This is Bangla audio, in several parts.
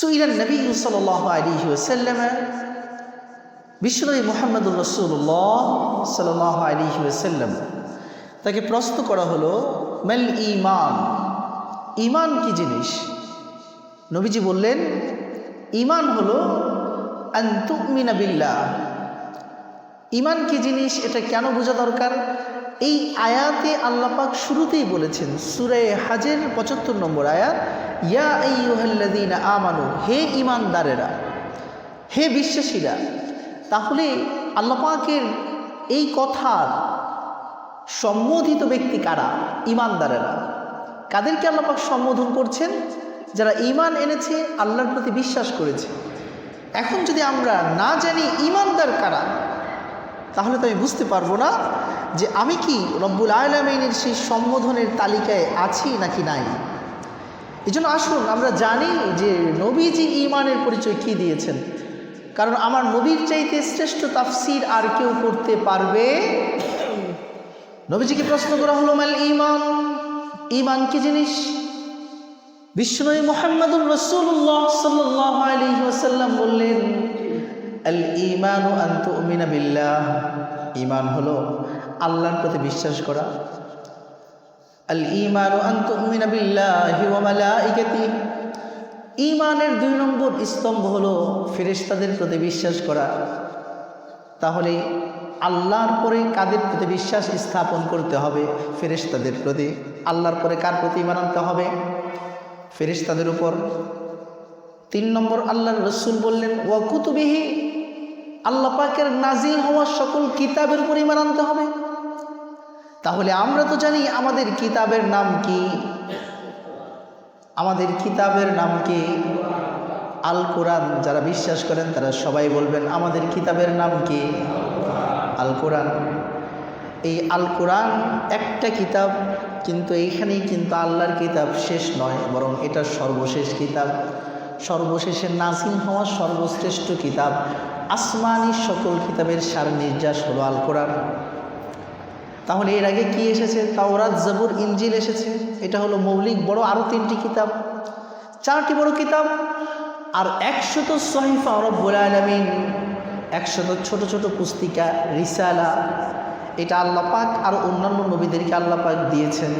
সুইলান নবী সাল আলী ওসাল্লাম বিশ্বনবী মোহাম্মদুর রসুল্লাহ সাল আলী ওসাল্লাম তাকে প্রশ্ন করা হলো, মেল ইমান ইমান কি জিনিস? নবীজি বললেন ইমান হলো আন্তুমিনা বিল্লাহ। ইমান কি জিনিস? এটা কেন বোঝা দরকার? এই আয়াতে আল্লাপাক শুরুতেই বলেছেন, সুরে হাজের পঁচাত্তর নম্বর আয়াত, ইয়া আইয়ুহাল্লাদিন আমানু হে ইমানদারেরা হে বিশ্বাসীরা, তাহলে আল্লাপাকের এই কথার সম্বোধিত ব্যক্তি কারা? ইমানদারেরা কাদেরকে আল্লাপাক সম্বোধন করছেন? যারা ইমান এনেছে, আল্লাহর প্রতি বিশ্বাস করেছে। এখন যদি আমরা না জানি ইমানদার কারা তাহলে তো আমি বুঝতে পারব না যে আমি কি রব্বুল আলমিনের সেই সম্বোধনের তালিকায় আছি নাকি নাই। এই জন্য আসুন, আমরা জানি যে নবীজি ইমানের পরিচয় কি দিয়েছেন। কারণ আমার নবীর চাইতে শ্রেষ্ঠ তাফসির আর কেউ করতে পারবে? নবীজিকে প্রশ্ন করা হলো, মাল ইমান ইমান কি জিনিস? বিষ্ণু মোহাম্মদুর রসুল্লাহ সাল্লাহ আলী ওসাল্লাম বললেন আল ইমানু আন্তু বিল্লাহ। ইমান হলো আল্লাহর প্রতি বিশ্বাস করা। আল ইমানু ইমানের দুই নম্বর স্তম্ভ হলো ফেরেশতাদের প্রতি বিশ্বাস করা। তাহলে আল্লাহর পরে কাদের প্রতি বিশ্বাস স্থাপন করতে হবে? ফেরেশতাদের প্রতি। আল্লাহর পরে কার প্রতি ইমান আনতে হবে? ফেরেশতাদের উপর। তিন নম্বর আল্লাহর রসুল বললেন ওয়াকুতুবিহি আল্লাহ পাকের নাজিল হওয়া সকল কিতাবের উপর ইমান আনতে হবে। তাহলে আমরা তো জানি আমাদের কিতাবের নাম কি। আমাদের কিতাবের নাম কি? আল কোরআন যারা বিশ্বাস করেন তারা সবাই বলবেন, আমাদের কিতাবের নাম কি? আল কোরআন এই আল কোরআন একটা কিতাব, কিন্তু এইখানেই কিন্তু আল্লাহর কিতাব শেষ নয়, বরং এটা সর্বশেষ কিতাব। সর্বশেষে নাসিম হওয়া সর্বশ্রেষ্ঠ কিতাব। আসমানি সকল কিতাবের সার নির্যাস হলো আল কোরআন তাহলে এর আগে কি এসেছে? তাওরাত, জবুর ইঞ্জিল এসেছে। এটা হলো মৌলিক, বড় আরও তিনটি কিতাব। চারটি বড় কিতাব। আর একশত সহিফা রব্বুল আলমিন, একশত ছোট ছোট পুস্তিকা, রিসালা। এটা আল্লাহ পাক আর অন্যান্য নবীদেরকে আল্লাহ পাক দিয়েছেন।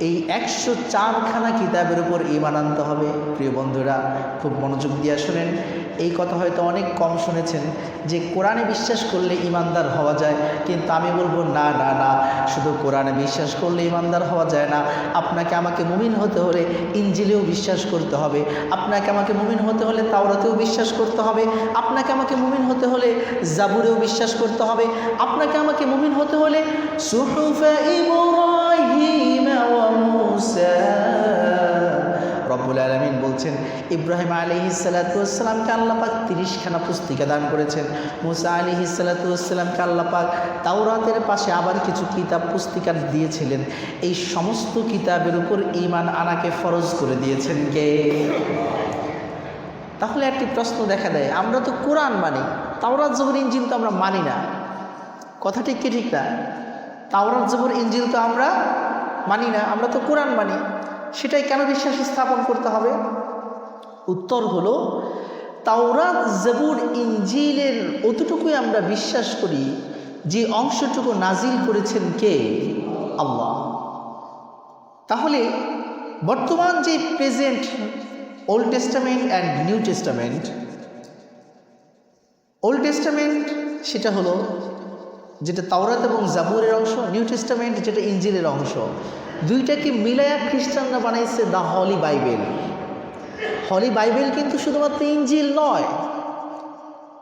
এই একশো চারখানা কিতাবের উপর ইমান আনতে হবে। প্রিয় বন্ধুরা, খুব মনোযোগ দিয়ে শোনেন। এই কথা হয়তো অনেক কম শুনেছেন যে কোরআনে বিশ্বাস করলে ইমানদার হওয়া যায়, কিন্তু আমি বলব না না না, শুধু কোরআনে বিশ্বাস করলে ইমানদার হওয়া যায় না। আপনাকে আমাকে মুমিন হতে হলে ইঞ্জিলেও বিশ্বাস করতে হবে। আপনাকে আমাকে মুমিন হতে হলে তাওরাতেও বিশ্বাস করতে হবে। আপনাকে আমাকে মুমিন হতে হলে জাবুরেও বিশ্বাস করতে হবে। আপনাকে আমাকে মুমিন হতে হলে সুহুফা ইব্রাহিম ওয়া মুসা আলমিন বলছেন, ইব্রাহিম আলী সালাতামকে আল্লাপাক তিরিশখানা পুস্তিকা দান করেছেন। মুসা আলী সালাতামকে আল্লাপাক তাওরাতের পাশে আবার কিছু কিতাব পুস্তিকা দিয়েছিলেন। এই সমস্ত কিতাবের উপর ইমান আনাকে ফরজ করে দিয়েছেন কে? তাহলে একটি প্রশ্ন দেখা দেয়, আমরা তো কোরআন মানি, তাওরাত জবর ইঞ্জিল তো আমরা মানি না। কথা ঠিক কি ঠিক না? তাওরাত জবর ইঞ্জিল তো আমরা মানি না, আমরা তো কোরআন মানি। সেটাই কেন বিশ্বাস স্থাপন করতে হবে? উত্তর হলো, তাওরাত, জবুর ইঞ্জিলের অতটুকুই আমরা বিশ্বাস করি যে অংশটুকু নাজিল করেছেন কে? আল্লাহ। তাহলে বর্তমান যে present old testament and new testament, old testament সেটা হলো যেটা তাওরাত এবং জাবুরের অংশ, নিউ টেস্টামেন্ট যেটা ইঞ্জিলের অংশ। দুইটাকে মিলায়া খ্রিস্টানরা বানাইছে the holy Bible. Holy Bible কিন্তু শুধুমাত্র ইঞ্জিল নয়।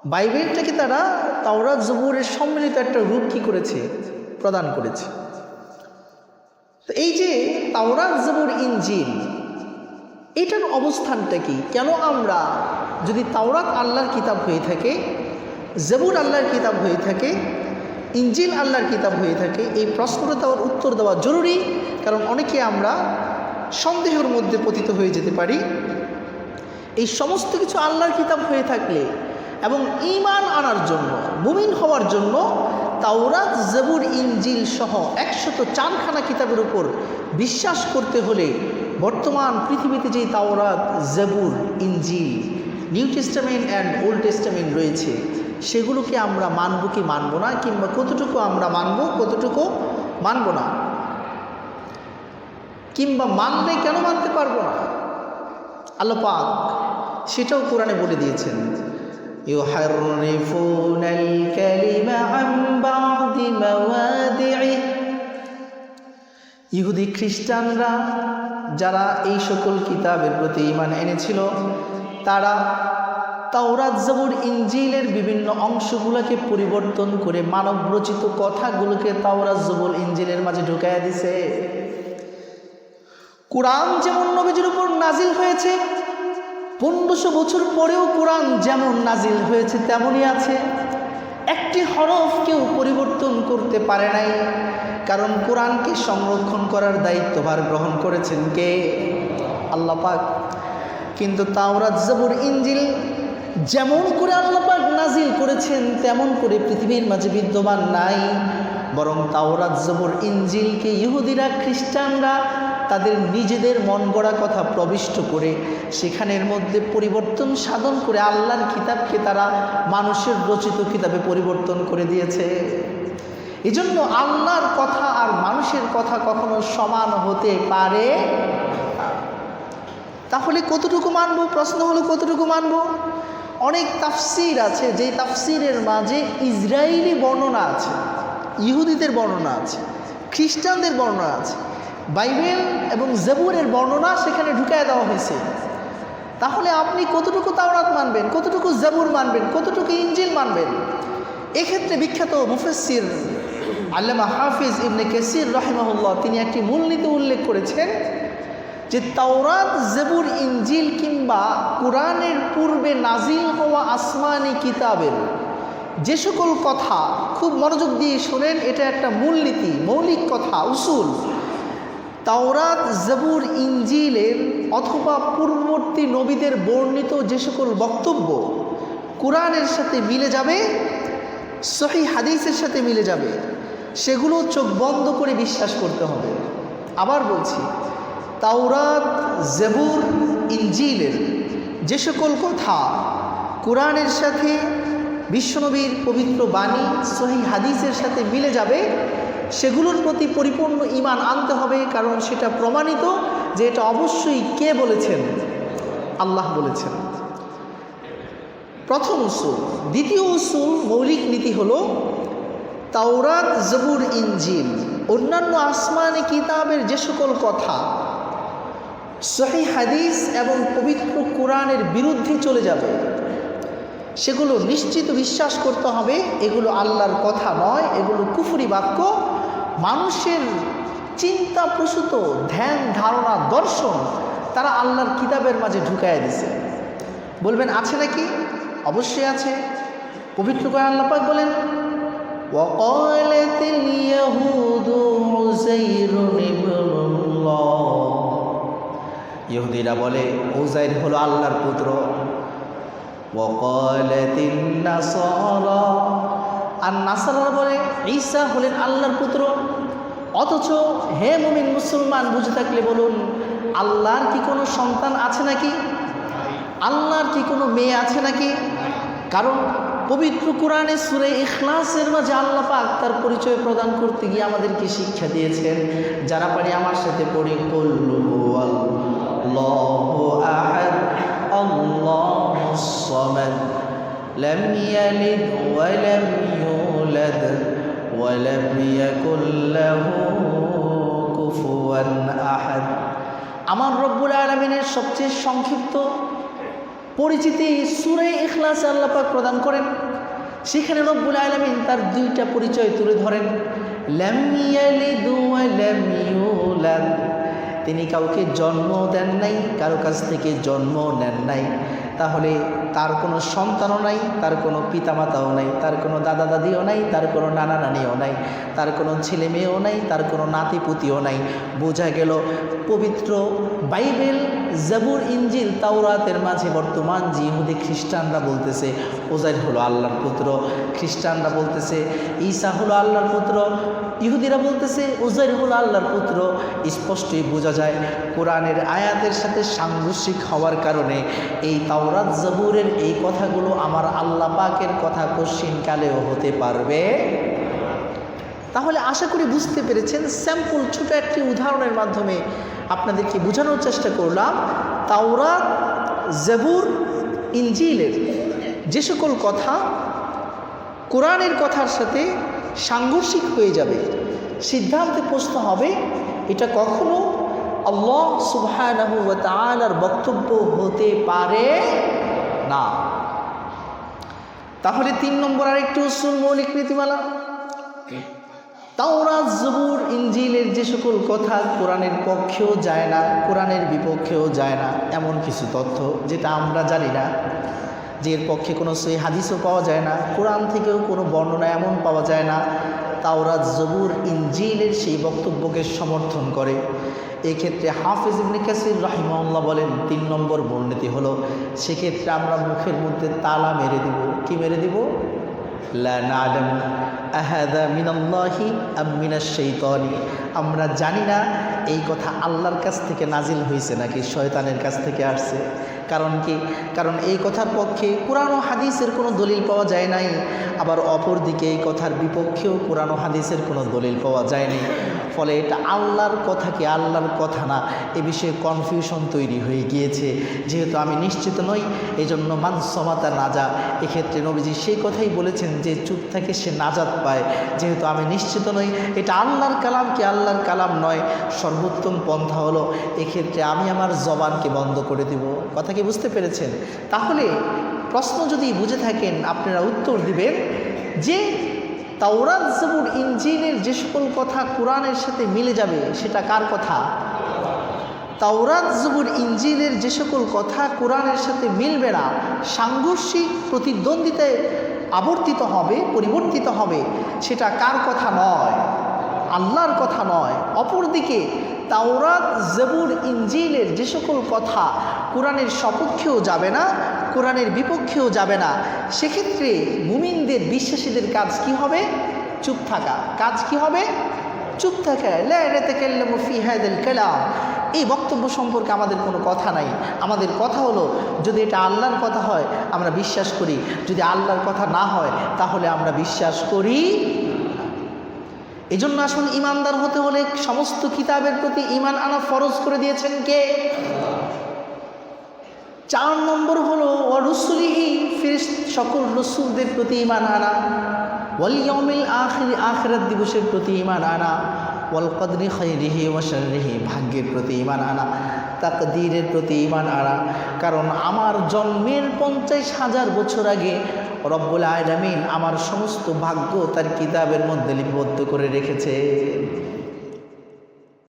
বাইবেলটাকে তারা তাওরাত জবুরের সম্মিলিত একটা রূপ কী করেছে? প্রদান করেছে। তো এই যে তাওরাত জবুর ইঞ্জিল, এটার অবস্থানটা কি? কেন আমরা যদি তাওরাত আল্লাহর কিতাব হয়ে থাকে, জবুর আল্লাহর কিতাব হয়ে থাকে ইঞ্জিল আল্লাহর কিতাব হয়ে থাকে। এই প্রশ্নটা দেওয়ার উত্তর দেওয়া জরুরি, কারণ অনেকে আমরা সন্দেহের মধ্যে পতিত হয়ে যেতে পারি। এই সমস্ত কিছু আল্লাহর কিতাব হয়ে থাকলে এবং ইমান আনার জন্য, মুমিন হওয়ার জন্য তাওরাত, জবুর ইঞ্জিল সহ একশত চারখানা কিতাবের উপর বিশ্বাস করতে হলে বর্তমান পৃথিবীতে যে তাওরাত, জবুর ইঞ্জিল new testament and old testament রয়েছে সেগুলোকে আমরা মানব কি মানব না কিংবা কতটুকু আমরা মানব কতটুকু মানব না কিংবা মানলে কেন মানতে পারবো না আল্লাহ পাক সেটাও কোরআনে বলে দিয়েছেন يحرفون الكلم عن بعض مواضعه ইহুদি খ্রিস্টানরা যারা এই সকল কিতাবের প্রতি ইমান এনেছিল তারা তাওরাত জবুর ইঞ্জিলের বিভিন্ন অংশগুলোকে পরিবর্তন করে মানবরচিত কথাগুলোকে তাওরাত জবুর ইঞ্জিলের মাঝে ঢুকাইয়া দিছে। কোরআন যেমন নবীজির উপর নাজিল হয়েছে, পনেরোশো বছর পরেও কোরআন যেমন নাজিল হয়েছে, তেমনই আছে। একটি হরফ কেউ পরিবর্তন করতে পারে নাই, কারণ কোরআনকে সংরক্ষণ করার দায়িত্বভার গ্রহণ করেছেন কে? আল্লাহ পাক। কিন্তু তাওরাত জবুর ইঞ্জিল যেমন করে আল্লাহ পাক নাজিল করেছেন, তেমন করে পৃথিবীর মাঝে বিদ্যমান নাই। বরং তাওরাত জবর ইঞ্জিলকে ইহুদিরা, খ্রিস্টানরা তাদের নিজেদের মন গড়া কথা প্রবিষ্ট করে, সেখানের মধ্যে পরিবর্তন সাধন করে আল্লাহর কিতাবকে তারা মানুষের রচিত কিতাবে পরিবর্তন করে দিয়েছে। এজন্য আল্লাহর কথা আর মানুষের কথা কখনো সমান হতে পারে তাহলে কতটুকু মানব? প্রশ্ন হলো, কতটুকু মানব? অনেক তাফসির আছে, যে তাফসিরের মাঝে ইসরায়েলি বর্ণনা আছে, ইহুদিদের বর্ণনা আছে, খ্রিস্টানদের বর্ণনা আছে, বাইবেল এবং জেবুরের বর্ণনা সেখানে ঢুকায় দেওয়া হয়েছে। তাহলে আপনি কতটুকু তাওরাত মানবেন, কতটুকু জবুর মানবেন, কতটুকু ইঞ্জিল মানবেন? এক্ষেত্রে বিখ্যাত মুফেসির আল্লামা হাফিজ ইবনে কেসির রহমাহুল্লাহ তিনি একটি মূলনীতি উল্লেখ করেছেন যে তাওরাত জেবুর ইঞ্জিল কিংবা কোরআনের পূর্বে নাজিল হওয়া আসমানি কিতাবের যে সকল কথা খুব মনোযোগ দিয়ে শোনেন, এটা একটা মূলনীতি মৌলিক কথা, উসুল। তাওরাত জবুর ইঞ্জিলের অথবা পূর্ববর্তী নবীদের বর্ণিত যে সকল বক্তব্য, কোরআনের সাথে মিলে যাবে সহি হাদিসের সাথে মিলে যাবে, সেগুলো চোখ বন্ধ করে বিশ্বাস করতে হবে। আবার বলছি তাওরাত, জেবুর ইঞ্জিলের যে সকল কথা কোরআনের সাথে, বিশ্বনবীর পবিত্র বাণী সহি হাদিসের সাথে মিলে যাবে, সেগুলোর প্রতি পরিপূর্ণ ইমান আনতে হবে, কারণ সেটা প্রমাণিত যে এটা অবশ্যই কে বলেছেন? আল্লাহ বলেছেন। প্রথম উসুল। দ্বিতীয় উসুল, মৌলিক নীতি হলো তাওরাত, জবুর ইঞ্জিল অন্যান্য আসমানি কিতাবের যে সকল কথা সহি হাদিস এবং পবিত্র কোরআনের বিরুদ্ধে চলে যাবে সেগুলো নিশ্চিত বিশ্বাস করতে হবে এগুলো আল্লাহর কথা নয় এগুলো কুফুরি বাক্য মানুষের চিন্তা প্রসূত ধ্যান ধারণা দর্শন তারা আল্লাহর কিতাবের মাঝে ঢুকায় দিছে বলবেন আছে নাকি অবশ্যই আছে পবিত্র করে আল্লাপাক বলেন وقالت اليهود عزير ابن الله ইহুদিরা বলে উজাইর হলো আল্লাহর পুত্র। আর নাসারা বলে, ঈসা হলেন আল্লাহর পুত্র। অথচ হে মুমিন মুসলমান, বুঝে থাকলে বলুন, আল্লাহর কি কোনো সন্তান আছে নাকি? আল্লাহর কি কোনো মেয়ে আছে নাকি? কারণ পবিত্র কোরআনে সুরে ইখলাসের মাঝে আল্লাহ পাক তার পরিচয় প্রদান করতে গিয়ে আমাদেরকে শিক্ষা দিয়েছেন, যারা পারি আমার সাথে পড়ি কল্লু আহাদ আল্লাহুস সামাদ لم يلد ولم يولد ولم يكن له كفوا أحد আমার রব্বুল আলমিনের সবচেয়ে সংক্ষিপ্ত পরিচিতি সুরে ইখলাস আল্লাপাক প্রদান করেন সেখানে রব্বুল আলমিন তার দুইটা পরিচয় তুলে ধরেন ল্যাম ইয়ালিদ ওয়া লাম ইউলাদ। তিনি কাউকে জন্ম দেন নাই, কারও কাছ থেকে জন্ম নেন নাই। তাহলে তার কোনো সন্তানও নাই, তার কোনো পিতামাতাও নাই, তার কোনো দাদা দাদিও নাই, তার কোনো নানা নানিও নাই, তার কোনো ছেলে মেয়েও নাই, তার কোনো নাতিপুতিও নাই। বোঝা গেল পবিত্র বাইবেল জাবুর ইঞ্জিল তাওরাতের মাঝে বর্তমান যে ইহুদি খ্রিস্টানরা বলতেছে, ওজাইর হলো আল্লাহর পুত্র, খ্রিস্টানরা বলতেছে, ঈসা হলো আল্লাহর পুত্র, ইহুদিরা বলতেছে উজাইর হলো আল্লাহর পুত্র। স্পষ্টই বোঝা যায়, কোরআনের আয়াতের সাথে সাংঘর্ষিক হওয়ার কারণে এই তাওরাত জাবুরের এই কথাগুলো আমার আল্লাহ পাকের কথা কশ্চিনকালেও হতে পারবে। তাহলে আশা করি বুঝতে পেরেছেন, স্যাম্পল ছোট একটি উদাহরণের মাধ্যমে আপনাদেরকে বোঝানোর চেষ্টা করলাম, তাওরাত, জেবুর ইঞ্জিলের যে সকল কথা কোরআনের কথার সাথে সাংঘর্ষিক হয়ে যাবে, সিদ্ধান্তে প্রশ্ন হবে, এটা কখনো আল্লাহ ওয়া তাআলার বক্তব্য হতে পারে না। তাহলে তিন নম্বর আরেকটি উসুল মৌলিক নীতিমালা। তাওরাত, জবুর ইঞ্জিলের যে সকল কথা কোরআনের পক্ষেও যায় না, কোরআনের বিপক্ষেও যায় না, এমন কিছু তথ্য যেটা আমরা জানি না। যে এর পক্ষে কোনো সই হাদিসও পাওয়া যায় না, কোরআন থেকেও কোনো বর্ণনা এমন পাওয়া যায় না, তাওরাত, জবুর ইঞ্জিলের সেই বক্তব্যকে সমর্থন করে। এক্ষেত্রে হাফিজ ইবনে কাসির রাহিমাউল্লাহ বলেন, তিন নম্বর বর্ণিতি হলো, সেক্ষেত্রে আমরা মুখের মধ্যে তালা মেরে দিব। কি মেরে দিব? লা আহাদা মিনাল্লাহি আমিনা আমরা জানি না এই কথা আল্লাহর কাছ থেকে নাজিল হয়েছে নাকি শয়তানের কাছ থেকে আসছে। কারণ কি? কারণ এই কথার পক্ষে কোরআন ও হাদিসের কোনো দলিল পাওয়া যায় নাই। আবার অপর দিকে এই কথার বিপক্ষেও কোরআন ও হাদিসের কোনো দলিল পাওয়া যায়নি ফলে এটা আল্লাহর কথা কি আল্লাহর কথা না? এ বিষয়ে কনফিউশন তৈরি হয়ে গিয়েছে। যেহেতু আমি নিশ্চিত নই এই জন্য মানসমাতা নাজা। এক্ষেত্রে নবীজি সেই কথাই বলেছেন যে, চুপ থাকে সে নাজাত পায়। যেহেতু আমি নিশ্চিত নই, এটা আল্লাহর কালাম কি আল্লাহর কালাম নয়? সর্বোত্তম পন্থা হলো, এক্ষেত্রে আমি আমার জবানকে বন্ধ করে দিব। কথা কি বুঝতে পেরেছেন? তাহলে প্রশ্ন যদি বুঝে থাকেন, আপনারা উত্তর দিবেন যে তাওরাত জবুর ইঞ্জিনের যে সকল কথা কোরআনের সাথে মিলে যাবে, সেটা কার কথা? তাওরাত জবুর ইঞ্জিলের যে সকল কথা কোরআনের সাথে মিলবে না, সাংঘর্ষিক প্রতিদ্বন্দ্বিতায় আবর্তিত হবে, পরিবর্তিত হবে, সেটা কার কথা নয়? আল্লাহর কথা নয়। অপরদিকে, তাওরাত জবুর ইঞ্জিলের যে সকল কথা কোরআনের সপক্ষেও যাবে না কোরআনের বিপক্ষেও যাবে না। সেক্ষেত্রে মুমিনদের বিশ্বাসীদের কাজ কি হবে? চুপ থাকা। কাজ কি হবে? চুপ থাকা। এই বক্তব্য সম্পর্কে আমাদের কোনো কথা নাই। আমাদের কথা হলো, যদি এটা আল্লাহর কথা হয়, আমরা বিশ্বাস করি। যদি আল্লাহর কথা না হয়, তাহলে আমরা বিশ্বাস করি এই জন্য আসুন ইমানদার হতে হলে সমস্ত কিতাবের প্রতি ইমান আনা ফরজ করে দিয়েছেন কে? চার নম্বর হলো অরসুলিহি ফিরিস সকল রসুলদের প্রতি ইমান আনা। ওয়ালিয়মিল আখির, আখরাত দিবসের প্রতি ইমান আনা। ওয়াল কদরি খৈরিহি ওয়াশারিহি ভাগ্যের প্রতি ইমান আনা, তাকদীরের প্রতি ইমান আনা। কারণ আমার জন্মের পঞ্চাশ হাজার বছর আগে রব্বুল আলামিন আমার সমস্ত ভাগ্য তার কিতাবের মধ্যে লিপিবদ্ধ করে রেখেছে